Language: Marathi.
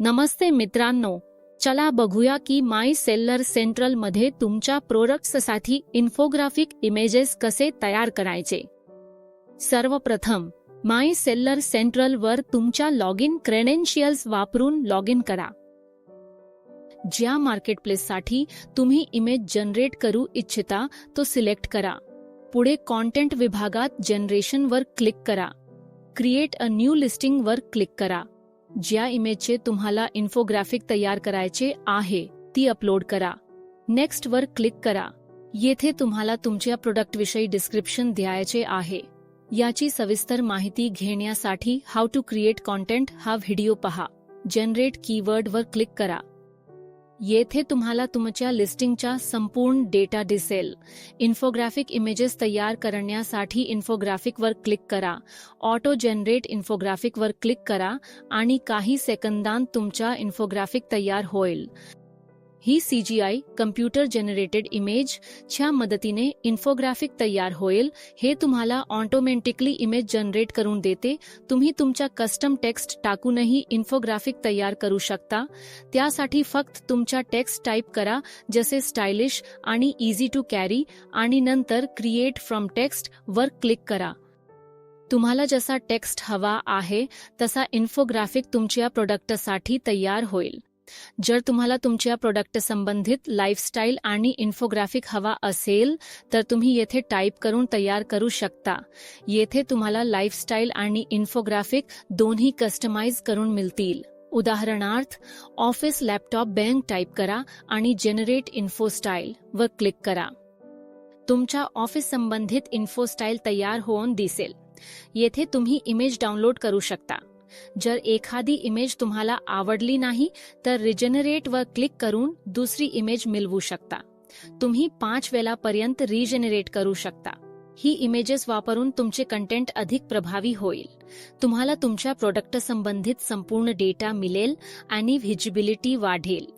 नमस्ते मित्रांनो चला बघूया की माय सेल्लर सेंट्रलमध्ये तुमच्या प्रोडक्ट्ससाठी इन्फोग्राफिक इमेजेस कसे तयार करायचे? सर्वप्रथम माय सेल्लर सेंट्रल वर तुमच्या लॉग इन क्रेडेन्शियल्स वापरून लॉग इन करा. ज्या मार्केटप्लेससाठी तुम्ही इमेज जनरेट करू इच्छिता तो सिलेक्ट करा. पुढे कॉन्टेंट विभागात जनरेशन वर क्लिक करा. क्रिएट अ न्यू लिस्टिंग वर क्लिक करा. ज्या इमेजचे तुम्हाला इन्फोग्राफिक तयार करायचे आहे ती अपलोड करा. नेक्स्ट वर क्लिक करा. येथे तुम्हाला तुमच्या प्रोडक्टविषयी डिस्क्रिप्शन द्यायचे आहे. याची सविस्तर माहिती घेण्यासाठी हाऊ टू क्रिएट कॉन्टेंट हा व्हिडिओ पहा. जनरेट कीवर्ड वर क्लिक करा. येथे तुम्हाला तुमच्या लिस्टिंगचा संपूर्ण डेटा दिसेल. इन्फोग्राफिक इमेजेस तयार करण्यासाठी इन्फोग्राफिकवर क्लिक करा. ऑटो जनरेट इन्फोग्राफिकवर क्लिक करा आणि काही सेकंदांत तुमचा इन्फोग्राफिक तयार होईल. ही C G I computer generated image च्या मदतीने इन्फोग्राफिक तयार होईल. हे तुम्हाला ऑटोमॅटिकली इमेज जनरेट करून देते. तुम्ही तुमच्या कस्टम टेक्स्ट टाकूनही इन्फोग्राफिक तयार करू शकता. त्यासाठी फक्त तुमच्या टेक्स्ट टाईप करा जसे स्टायलिश आणि इझी टू कॅरी आणि नंतर क्रिएट फ्रॉम टेक्स्ट वर क्लिक करा. तुम्हाला जसा टेक्स्ट हवा आहे तसा इन्फोग्राफिक तुमच्या प्रोडक्टसाठी तयार होईल. जर तुम्हाला तुमच्या प्रोडक्ट संबंधित लाईफस्टाईल आणि इन्फोग्राफिक हवा असेल तर तुम्ही येथे टाईप करून तयार करू शकता. येथे तुम्हाला लाईफस्टाईल आणि इन्फोग्राफिक दोन्ही कस्टमाइज करून मिळतील. उदाहरणार्थ ऑफिस लॅपटॉप बँक टाईप करा आणि जनरेट इन्फो स्टाईल वर क्लिक करा. तुमच्या ऑफिस संबंधित इन्फो स्टाईल तयार होऊन दिसेल. येथे तुम्ही इमेज डाउनलोड करू शकता. जर एखादी इमेज तुम्हाला आवडली नाही तर रिजनरेट वर क्लिक करून दुसरी इमेज मिळवू शकता. तुम्ही पाच वेळापर्यंत रिजनरेट करू शकता. ही इमेजेस वापरून तुमचे कंटेंट अधिक प्रभावी होईल. तुम्हाला तुमच्या प्रोडक्ट संबंधित संपूर्ण डेटा मिळेल आणि व्हिजिबिलिटी वाढेल.